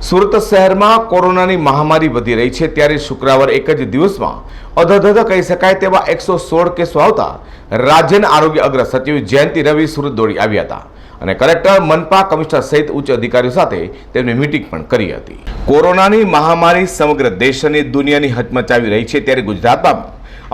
સુરત શહેરમાં કોરોનાની મહામારી વધી રહી છે ત્યારે શુક્રવાર એક જ દિવસમાં અધધધ કહી શકાય તેવા એકસો સોળ કેસો આવતા રાજ્યના આરોગ્ય અગ્ર સચિવ જયંતિ રવિ સુરત દોડી આવ્યા હતા અને કલેક્ટર મનપા કમિશનર સહિત ઉચ્ચ અધિકારીઓ સાથે તેમની મીટિંગ પણ કરી હતી. કોરોનાની મહામારી સમગ્ર દેશ અને દુનિયાની હચમચાવી રહી છે ત્યારે ગુજરાતમાં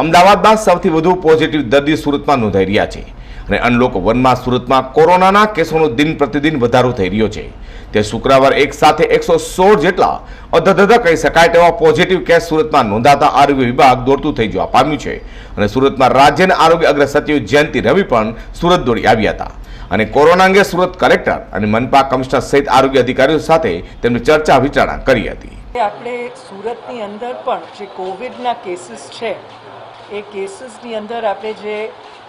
અમદાવાદમાં સૌથી વધુ પોઝિટિવ દર્દી સુરતમાં નોંધાઈ રહ્યા છે. અને અનલોક વનમાં સુરતમાં કોરોનાના કેસોનો દિન પ્રતિદિન વધારો થઈ રહ્યો છે. તે શુક્રવાર એક સાથે એકસો સોળ જેટલા અધધધ કહી શકાય તેવા પોઝિટિવ કેસ સુરતમાં નોંધાતા આરોગ્ય વિભાગ દોડતું થઈ જવા પામ્યું છે. અને સુરતમાં રાજ્યના આરોગ્ય અગ્ર સચિવ જયંતિ રવિ પણ સુરત દોડી આવ્યા હતા. અને કોરોના અંગે સુરત કલેક્ટર અને મનપા કમિશનર સહિત આરોગ્ય અધિકારીઓ સાથે તેમની ચર્ચા વિચારણા કરી હતી. આપણે સુરતની અંદર પણ જે કોવિડના કેસીસ છે, એ કેસીસની અંદર આપણે જે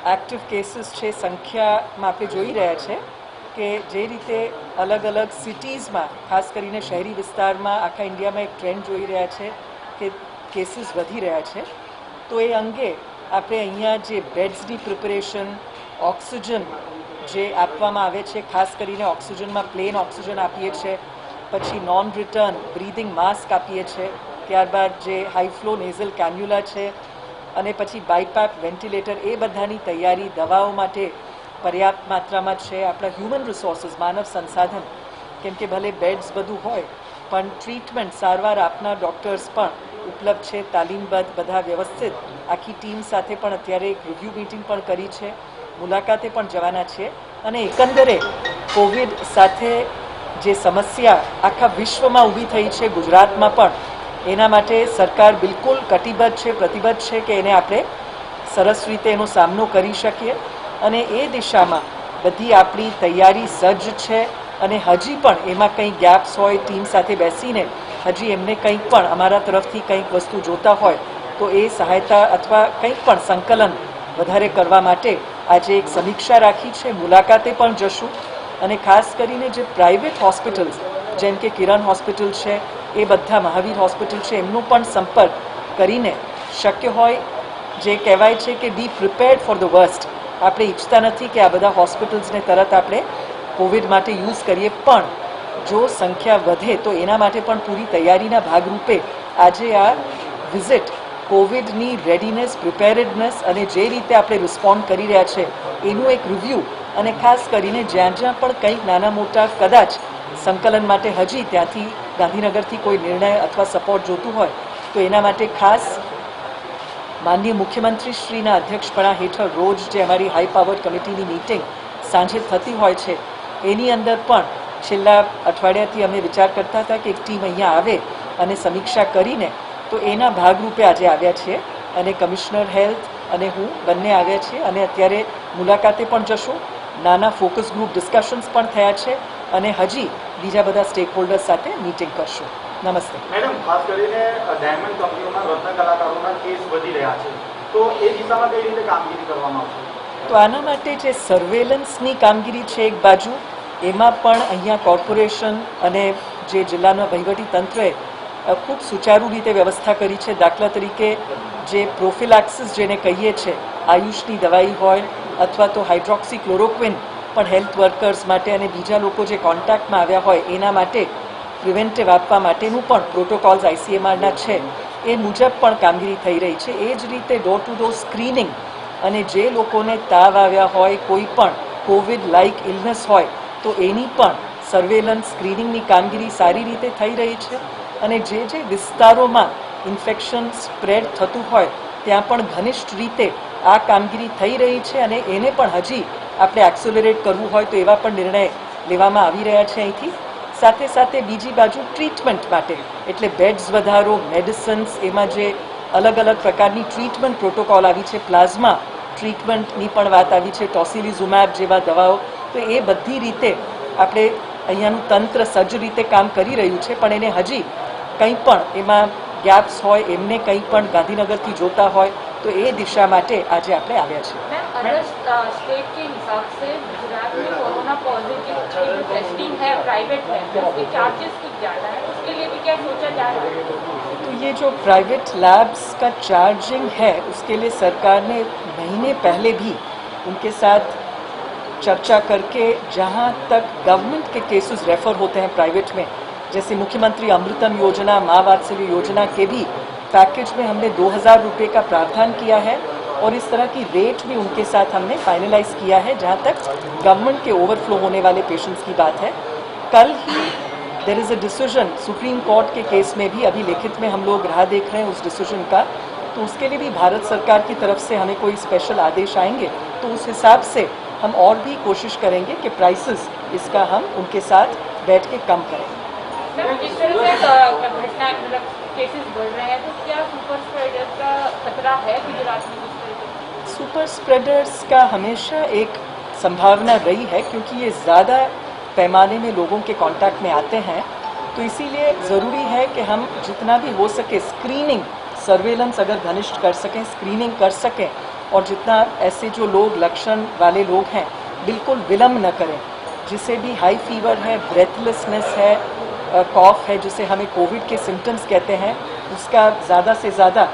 એક્ટિવ કેસીસ છે સંખ્યામાં આપણે જોઈ રહ્યા છે કે જે રીતે અલગ અલગ સિટીઝમાં ખાસ કરીને શહેરી વિસ્તારમાં, આખા ઇન્ડિયામાં એક ટ્રેન્ડ જોઈ રહ્યા છે કે કેસીસ વધી રહ્યા છે. તો એ અંગે આપણે અહીંયા જે બેડ્સની પ્રિપરેશન ઓક્સિજન જે આપવામાં આવે છે, ખાસ કરીને ઓક્સિજનમાં પ્લેન ઓક્સિજન આપીએ છીએ પછી નોન રિટર્ન બ્રીધિંગ માસ્ક આપીએ છીએ ત્યારબાદ જે હાઈફ્લો નેઝલ કેન્યુલા છે અને પછી બાયપાપ વેન્ટિલેટર એ બધાની તૈયારી દવાઓ માટે પર્યાપ્ત માત્રામાં છે. આપણા હ્યુમન રિસોર્સિસ માનવ સંસાધન, કેમ કે ભલે બેડ્સ બધું હોય, પણ ટ્રીટમેન્ટ સારવાર આપનાર ડૉક્ટર્સ પણ ઉપલબ્ધ છે. તાલીમબદ્ધ બધા વ્યવસ્થિત. આખી ટીમ સાથે પણ અત્યારે એક રિવ્યૂ મિટિંગ પણ કરી છે. મુલાકાતે પણ જવાના છીએ અને એકંદરે કોવિડ સાથે જે સમસ્યા આખા વિશ્વમાં ઊભી થઈ છે, ગુજરાતમાં પણ એના માટે સરકાર બિલકુલ કટિબદ્ધ છે, પ્રતિબદ્ધ છે કે એને આપણે સરસ રીતે એનો સામનો કરી શકીએ. અને એ દિશામાં બધી આપણી તૈયારી સજ્જ છે અને હજી પણ એમાં કંઈ ગેપ્સ હોય ટીમ સાથે બેસીને હજી એમને કંઈક પણ અમારા તરફથી કંઈક વસ્તુ જોતા હોય, તો એ સહાયતા અથવા કંઈક પણ સંકલન વધારે કરવા માટે આજે એક સમીક્ષા રાખી છે. મુલાકાતે પણ જશું. અને ખાસ કરીને જે પ્રાઇવેટ હોસ્પિટલ્સ જેમ કે કિરણ હોસ્પિટલ છે એ બધા મહાવીર હોસ્પિટલ છે. એમનો પણ સંપર્ક કરીને શક્ય હોય જે કહેવાય છે કે be prepared for the worst આપણે ઈચ્છતા નથી કે આ બધા હોસ્પિટલ્સને તરત આપણે કોવિડ માટે યુઝ કરીએ, પણ જો સંખ્યા વધે તો એના માટે પણ પૂરી તૈયારીના ભાગરૂપે આજે આ વિઝિટ કોવિડની રેડીનેસ પ્રિપેરેડનેસ અને જે રીતે આપણે રિસ્પોન્ડ કરી રહ્યા છે, એનું એક રિવ્યૂ અને ખાસ કરીને જ્યાં જ્યાં પણ કંઈક નાના મોટા કદાચ સંકલન માટે હજી ત્યાંથી ગાંધીનગરથી કોઈ નિર્ણય અથવા સપોર્ટ જોતું હોય, તો એના માટે ખાસ માનનીય મુખ્યમંત્રી શ્રીના અધ્યક્ષપણા હેઠળ રોજ જે અમારી હાઈ પાવર કમિટીની મિટિંગ સાંજે થતી હોય છે, એની અંદર પણ છેલ્લા અઠવાડિયાથી અમે વિચાર કરતા હતા કે એક ટીમ અહીંયા આવે અને સમીક્ષા કરીને તો એના ભાગરૂપે આજે આવ્યા છીએ અને કમિશનર હેલ્થ અને હું બંને આવ્યા છીએ અને અત્યારે મુલાકાતે પણ જશું. નાના ફોકસ ગ્રુપ ડિસ્કશન્સ પણ થયા છે. અને હજી બીજા બધા સ્ટેક હોલ્ડર્સ સાથે મીટિંગ કરશું. નમસ્તે. મેડમ ખાસ કરીને ડાયમંડ કંપનીઓના રત્ન કલાકારોના કેસ વધી રહ્યા છે. તો એ દિશામાં કઈ રીતે કામગીરી કરવામાં આવશે? તો આના માટે જે સર્વેલન્સની કામગીરી છે એક બાજુ એમાં પણ અહીંયા કોર્પોરેશન અને જે જિલ્લાના વહીવટી તંત્રએ ખૂબ સુચારુ રીતે વ્યવસ્થા કરી છે. દાખલા તરીકે જે પ્રોફિલાક્સિસ જેને કહીએ છે આયુષની દવાઈ હોય અથવા તો હાઇડ્રોક્સી ક્લોરોક્વિન પણ હેલ્થ વર્કર્સ માટે અને બીજા લોકો જે કોન્ટેક્ટમાં આવ્યા હોય, એના માટે પ્રિવેન્ટિવ આપવા માટેનું પણ પ્રોટોકોલ્સ આઈસીએમઆરના છે. એ મુજબ પણ કામગીરી થઈ રહી છે. એ જ રીતે ડોર ટુ ડોર સ્ક્રીનિંગ અને જે લોકોને તાવ આવ્યા હોય, કોઈ પણ કોવિડ લાઇક ઇલનેસ હોય, તો એની પણ સર્વેલન્સ સ્ક્રીનિંગની કામગીરી સારી રીતે થઈ રહી છે અને જે જે વિસ્તારોમાં ઇન્ફેક્શન સ્પ્રેડ થતું હોય, ત્યાં પણ ઘનિષ્ઠ રીતે આ કામગીરી થઈ રહી છે અને એને પણ હજી આપણે એક્સોલરેટ કરવું હોય તો એવા પણ નિર્ણય લેવામાં આવી રહ્યા છે અહીંથી. સાથે સાથે બીજી બાજુ ટ્રીટમેન્ટ માટે, એટલે બેડ્સ વધારો મેડિસન્સ એમાં જે અલગ અલગ પ્રકારની ટ્રીટમેન્ટ પ્રોટોકોલ આવી છે પ્લાઝમા ટ્રીટમેન્ટની પણ વાત આવી છે ટોસિલિઝુમેબ જેવા દવાઓ. તો એ બધી રીતે આપણે અહીંયાનું તંત્ર સજ્જ રીતે કામ કરી રહ્યું છે, પણ એને હજી કંઈ પણ એમાં ગેપ્સ હોય, એમને કંઈ પણ ગાંધીનગરથી જોતા હોય તો એ દિશા માટે આજે આપણે આવ્યા છીએ मैम अदर स्टेट के हिसाब से गुजरात में कोरोना पॉजिटिव की जो टेस्टिंग है प्राइवेट है उसके चार्जेस कुछ ज़्यादा है उसके लिए भी क्या सोचा जा रहा है तो ये जो प्राइवेट लैब्स का चार्जिंग है उसके लिए सरकार ने महीने पहले भी उनके साथ चर्चा करके जहाँ तक गवर्नमेंट के केसेस रेफर होते हैं प्राइवेट में जैसे मुख्यमंत्री अमृतम योजना माँ वात्सल्य योजना के भी पैकेज में हमने दो हज़ार रुपये का प्रावधान किया है और इस तरह की रेट भी उनके साथ हमने फाइनलाइज किया है, जहाँ तक गवर्नमेंट के ओवरफ्लो होने वाले पेशेंट्स की बात है। कल ही there is a decision supreme court के केस में भी, अभी लिखित में हम लोग राह देख रहे हैं उस डिसीज़न का। तो उसके लिए भी भारत सरकार की तरफ़ से हमें कोई स्पेशल आदेश आएँगे तो उस हिसाब से हम और भी कोशिश करेंगे कि प्राइसेस इसका हम उनके साथ बैठ के कम करें। सुपर स्प्रेडर का खतरा गुजरात में जिस तरह से? सुपर स्प्रेडर्स का हमेशा एक संभावना रही है क्योंकि ये ज़्यादा पैमाने में लोगों के कांटेक्ट में आते हैं। तो इसीलिए ज़रूरी है कि हम जितना भी हो सके स्क्रीनिंग सर्वेलेंस अगर घनिष्ठ कर सकें स्क्रीनिंग कर सकें और जितना ऐसे जो लोग, लक्षण वाले लोग हैं, बिल्कुल विलम्ब न करें। जिसे भी हाई फीवर है ब्रेथलेसनेस है कॉफ है, जिसे हमें कोविड के सिम्टम्स कहते हैं, उसका ज़्यादा से ज़्यादा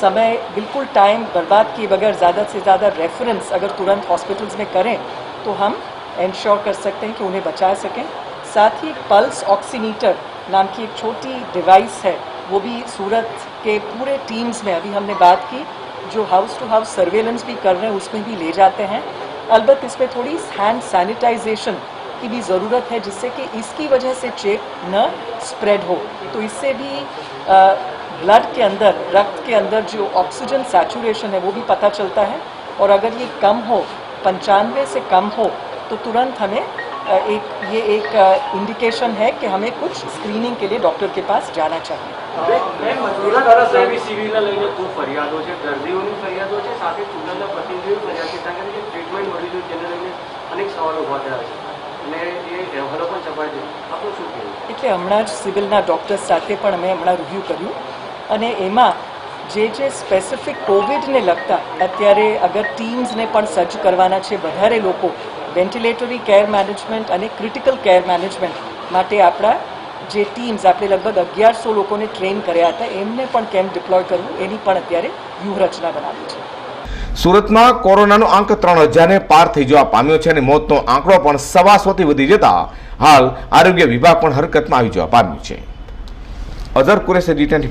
समय, बिल्कुल टाइम बर्बाद किए बगैर ज़्यादा से ज़्यादा रेफरेंस अगर तुरंत हॉस्पिटल्स में करें तो हम इंश्योर कर सकते हैं कि उन्हें बचा सकें। साथ ही पल्स ऑक्सीमीटर नाम की एक छोटी डिवाइस है, वो भी सूरत के पूरे टीम्स में अभी हमने बात की, जो हाउस टू हाउस सर्वेलेंस भी कर रहे हैं, उसमें भी ले जाते हैं। अलबत्त इसमें थोड़ी हैंड सैनिटाइजेशन की भी ज़रूरत है जिससे कि इसकी वजह से चेप न स्प्रेड हो तो इससे भी ब्लड के अंदर रक्त के अंदर जो ऑक्सीजन सैचुरेशन है वो भी पता चलता है और अगर ये कम हो पंचानवे से कम हो तो तुरंत हमें अ, एक ये एक इंडिकेशन है कि हमें कुछ स्क्रीनिंग के लिए डॉक्टर के पास जाना चाहिए સુરત ધારાસભ્ય સિવિલને લઈને ખૂબ ફરિયાદો છે દર્દીઓની ફરિયાદો છે સાથે ચૂંટણીના પ્રતિનિધિઓ ફરિયાદ છે કારણ કે ટ્રીટમેન્ટ મળી રહ્યું તેને લઈને અનેક સવાલો ઉભા થયા છે એટલે હમણાં જ સિવિલના ડૉક્ટર્સ સાથે પણ અમે હમણાં રિવ્યૂ કર્યું. અને એમાં જે જે સ્પેસિફિક કોવિડને લગતા, અત્યારે અગર ટીમ્સને પણ સજ્જ કરવાના છે વધારે લોકો વેન્ટિલેટરી કેર મેનેજમેન્ટ અને ક્રિટિકલ કેર મેનેજમેન્ટ માટે આપણા જે ટીમ્સ આપણે લગભગ અગિયારસો લોકોને ટ્રેન કર્યા હતા, એમને પણ કેમ ડિપ્લોય કરવું, એની પણ અત્યારે વ્યૂહરચના બનાવી છે. સુરતમાં કોરોનાનો આંક ત્રણ હજારને પાર થઈ જવા પામ્યો છે અને મોતનો આંકડો પણ સવાસોથી વધી જતા હાલ આરોગ્ય વિભાગ પણ હરકતમાં આવી જવા પામ્યું છે. Azhar કુરેશે, D twenty